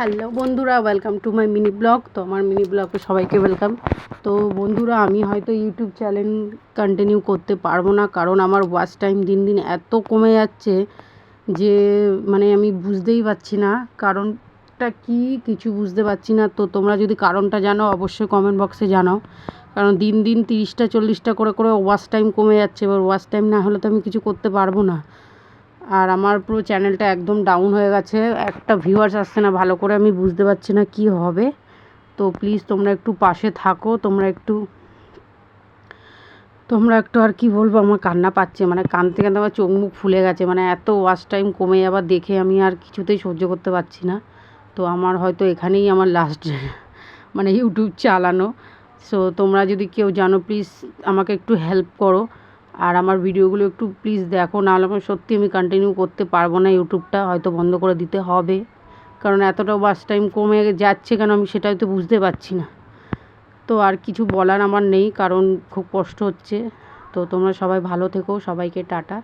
Hello বন্ধুরা welcome to my mini blog তো আমার মিনি ব্লগে সবাইকে ওয়েলকাম তো বন্ধুরা, আমি হয়তো ইউটিউব চ্যানেল কন্টিনিউ করতে পারব না, কারণ আমার ওয়াচ টাইম দিন দিন এত কমে যাচ্ছে যে মানে আমি বুঝতেই পারছি না, কারণটা কি কিছু বুঝতে পারছি না। তো তোমরা যদি কারণটা জানো, অবশ্যই কমেন্ট বক্সে জানাও। কারণ দিন দিন তিরিশটা, চল্লিশটা করে করে ওয়াচ টাইম কমে যাচ্ছে, এবার ওয়াচ টাইম না হলে তো আমি কিছু করতে পারব না। আর আমার পুরো চ্যানেলটা একদম ডাউন হয়ে গেছে। একটা ভিউয়ার্স আসছে না, ভালো করে আমি বুঝতে পারছি না কি হবে। তো প্লিজ তোমরা একটু পাশে থাকো, তোমরা একটু তোমরা একটু আর কি বলব, আমার কান্না পাচ্ছে। মানে কাঁদতে কাঁদতে আমার চোখ মুখ ফুলে গেছে। মানে এত ওয়াশ টাইম কমে যাবার দেখে আমি আর কিছুতেই সহ্য করতে পারছি না। তো আমার হয়তো এখানেই আমার লাস্ট মানে ইউটিউব চালানো। সো তোমরা যদি কেউ জানো প্লিজ আমাকে একটু হেল্প করো। আর আমার ভিডিওগুলো একটু প্লিজ দেখো, নাহলে আমি সত্যি আমি কন্টিনিউ করতে পারব না ইউটিউবটা, হয়তো বন্ধ করে দিতে হবে। কারণ এতটাও বাস টাইম কমে যাচ্ছে কেন আমি সেটা হয়তো বুঝতে পারছি না। তো আর কিছু বলার আমার নেই, কারণ খুব কষ্ট হচ্ছে। তো তোমরা সবাই ভালো থেকো, সবাইকে টাটা।